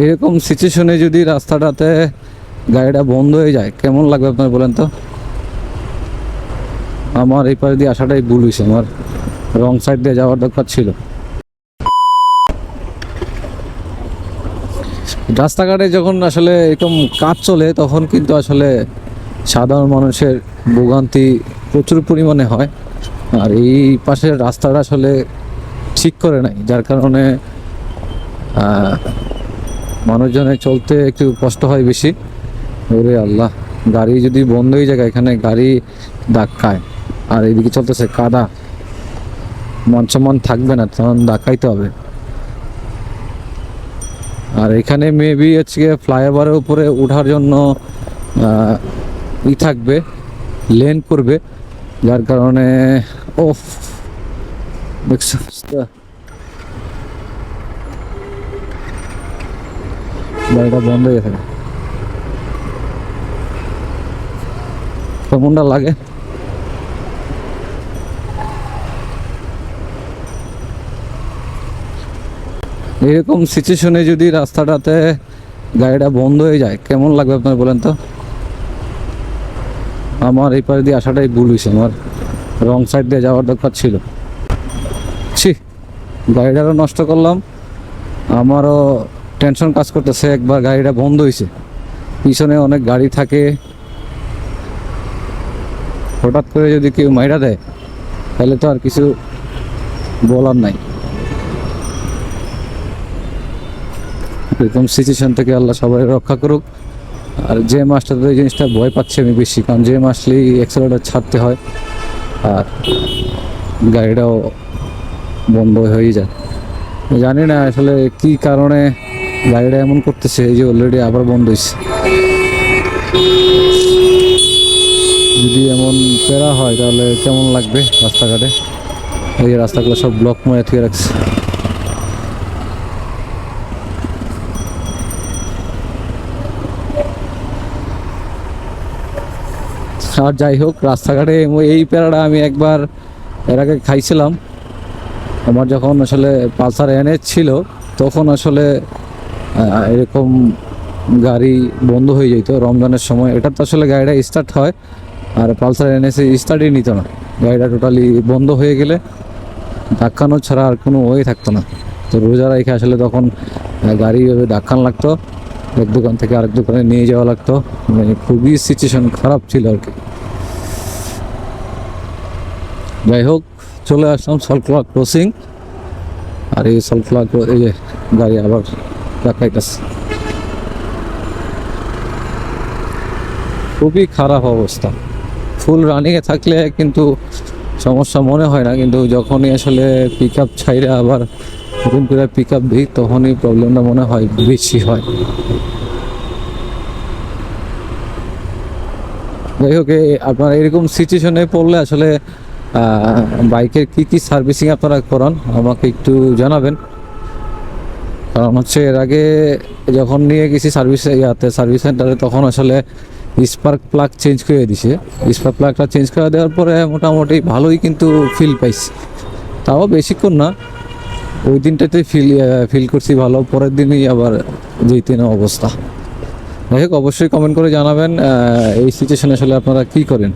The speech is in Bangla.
এরকম সিচুয়েশনে যদি রাস্তাটাতে গাড়িটা বন্ধ হয়ে যায়, কেমন লাগবে আপনার বলেন তো? আমার এই পাশ দিয়ে আসাটাই ভুল হয়েছে, আমার রং সাইড দিয়ে যাওয়ার দরকার ছিল। রাস্তাঘাটে যখন আসলে এরকম কাজ চলে, তখন কিন্তু আসলে সাধারণ মানুষের ভোগান্তি প্রচুর পরিমাণে হয়। আর এই পাশের রাস্তাটা আসলে ঠিক করে নাই, যার কারণে মানুষজনের চলতে একটু কষ্ট হয় বেশি। ওরে আল্লাহ, গাড়ি যদি বন্ধ হয়ে যায়, এখানে গাড়ি ধাক্কায়। আর এদিকে চলতেছে কাদা। মান সম্মান থাকবে না, তখন ধাক্কাইতে হবে। আর এখানে মেবি হচ্ছে ফ্লাইওভারের উপরে ওঠার জন্য ই থাকবে লেন করবে। যার কারণে ও গাড়িটা বন্ধ হয়ে থাকে। কেমনটা লাগে? এরকম সিচুয়েশনে যদি রাস্তাটাতে গাড়িটা বন্ধ হয়ে যায়, কেমন লাগবে আপনার বলেন তো? আমার এই পাশ দিয়ে আসাটাই ভুল হয়েছে, আমার রং সাইড দিয়ে যাওয়ার দরকার ছিল। ছি, গাড়িটারও নষ্ট করলাম, আমারও টেনশন কাজ করতেছে, একবার গাড়িটা বন্ধ হয়েছে পিছনে অনেক গাড়ি থাকে। হঠাৎ করে যদি কেউ মাইরা দেয়, তাহলে তো আর কিছু বলার নাই। এরকম সিচুয়েশন থেকে আল্লাহ সবাই রক্ষা করুক। আর যে মাসটাতে এই জিনিসটা ভয় পাচ্ছি আমি বেশি, কারণ যে মাসলেই অ্যাক্সেলেটার ছাড়তে হয়, আর গাড়িটাও বন্ধ হয়ে যায়। জানি না আসলে কি কারণে গাড়িটা এমন করতেছে, এই যে অলরেডি আবার বন্ধ হয়েছে যদি এমন প্যারা হয়, তাহলে কেমন লাগবে রাস্তাঘাটে? এই রাস্তাগুলো সব ব্লক মনে থেকে রাখছে। আর যাই হোক, রাস্তাঘাটে এই প্যারাটা আমি একবার এর আগে খাইছিলাম। আমার যখন আসলে পালসার এনএস ছিল, তখন আসলে এরকম গাড়ি বন্ধ হয়ে যেত রমজানের সময়। এটা তো আসলে গাড়িটা স্টার্ট হয়, আর পালসার এনএসে স্টার্টই নিত না। গাড়িটা টোটালি বন্ধ হয়ে গেলে ধাক্কানো ছাড়া আর কোনো ওয়ে থাকতো না। তো রোজা রেখে আসলে তখন গাড়ি ওইভাবে ধাক্কান লাগতো, এক দোকান থেকে আরেক দোকানে নিয়ে যাওয়া লাগতো। মানে খুবই সিচুয়েশন খারাপ ছিল আর কি। যাই হোক, চলে আসলাম সলকলা ক্রসিং আর এই সলকলা এই গাড়ি আবার ধাক্কাইতেছে খুবই খারাপ অবস্থা। ফুল রানিংয়ে থাকলে কিন্তু সমস্যা মনে হয় না, কিন্তু যখনই আসলে পিক আপ ছাইরে আবার নতুন করে পিক আপ দিই, তখনই প্রবলেমটা মনে হয় বেশি হয়। যাই হোক আপনারা এরকম সিচুয়েশনে পড়লে আসলে বাইকের কি কি সার্ভিসিং আপনারা করান, আমাকে একটু জানাবেন। কারণ হচ্ছে এর আগে যখন নিয়ে গেছি সার্ভিস ইয়াতে সার্ভিস সেন্টারে তখন আসলে স্পার্ক প্লাগ চেঞ্জ করে দিছে। স্পার্ক প্লাগটা চেঞ্জ করে দেওয়ার পরে মোটামুটি ভালোই কিন্তু ফিল পাইছি। তাও বেশিক্ষণ না, ওই দিনটাতে ফিল ফিল করছি ভালো, পরের দিনই আবার দুই তিন অবস্থা। যাই অবশ্যই কমেন্ট করে জানাবেন এই সিচুয়েশনে আসলে আপনারা কী করেন?